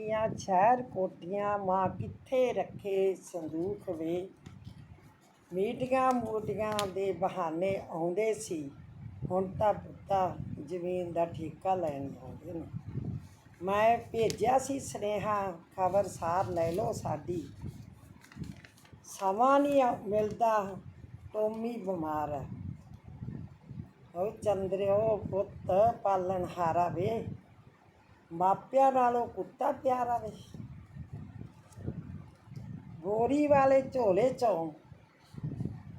ਦੀਆਂ ਸ਼ਹਿਰ ਕੋਟੀਆਂ, ਮਾਂ ਕਿੱਥੇ ਰੱਖੇ ਸੰਦੂਖ ਵੇ? ਮੀਟੀਆਂ ਮੂਟੀਆਂ ਦੇ ਬਹਾਨੇ ਆਉਂਦੇ ਸੀ। ਹੁਣ ਤਾਂ ਪੁੱਤਾ ਜ਼ਮੀਨ ਦਾ ਠੇਕਾ ਲੈਣ ਆਉਂਦੇ ਨੇ। ਮੈਂ ਭੇਜਿਆ ਸੀ ਸੁਨੇਹਾ, ਖਬਰ ਸਾਰ ਲੈ ਲਓ ਸਾਡੀ। ਸਮਾਂ ਨਹੀਂ ਮਿਲਦਾ, ਟੋਮੀ ਬਿਮਾਰ ਹੈ। ਉਹ ਚੰਦਰਿਓ ਪੁੱਤ ਪਾਲਣ ਹਾਰਾ ਵੇ। ਮਾਪਿਆਂ ਨਾਲੋਂ ਕੁੱਤਾ ਪਿਆਰਾ ਵੇ। ਗੋਰੀ ਵਾਲੇ ਝੋਲੇ ਚੋਂ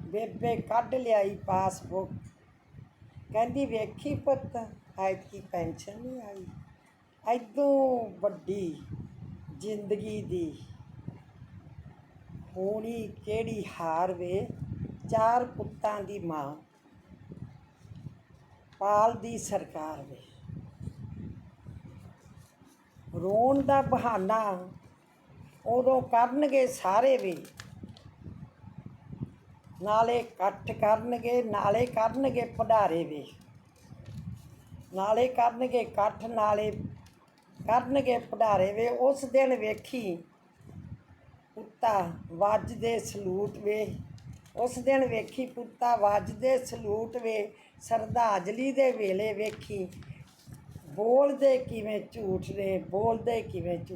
ਬੇਬੇ ਕੱਢ ਲਿਆਈ ਪਾਸਬੁੱਕ। ਕਹਿੰਦੀ, ਵੇਖੀ ਪੁੱਤ, ਐਤਕੀ ਪੈਨਸ਼ਨ ਨਹੀਂ ਆਈ। ਐਦੋਂ ਵੱਡੀ ਜ਼ਿੰਦਗੀ ਦੀ। ਹੋਣੀ ਕਿਹੜੀ ਹਾਰ ਵੇ? ਚਾਰ ਪੁੱਤਾਂ ਦੀ ਮਾਂ ਪਾਲ ਦੀ ਸਰਕਾਰ ਵੇ। ਰੋਣ ਦਾ ਬਹਾਨਾ ਉਦੋਂ ਕਰਨਗੇ ਸਾਰੇ ਵੀ। ਨਾਲੇ ਇਕੱਠ ਕਰਨਗੇ, ਨਾਲੇ ਕਰਨਗੇ ਭੰਡਾਰੇ ਵੇ। ਨਾਲੇ ਕਰਨਗੇ ਇਕੱਠ, ਨਾਲੇ ਕਰਨਗੇ ਭੰਡਾਰੇ ਵੇ। ਉਸ ਦਿਨ ਵੇਖੀ ਪੁੱਤਾ ਵੱਜਦੇ ਸਲੂਟ ਵੇ। ਉਸ ਦਿਨ ਵੇਖੀ ਪੁੱਤਾ ਵੱਜਦੇ ਸਲੂਟ ਵੇ। ਸਰਦਾਜਲੀ ਦੇ ਵੇਲੇ ਵੇਖੀ ਬੋਲਦੇ ਕਿਵੇਂ ਝੂਠ ਨੇ ਬੋਲਦੇ ਕਿਵੇਂ ਝੂਠ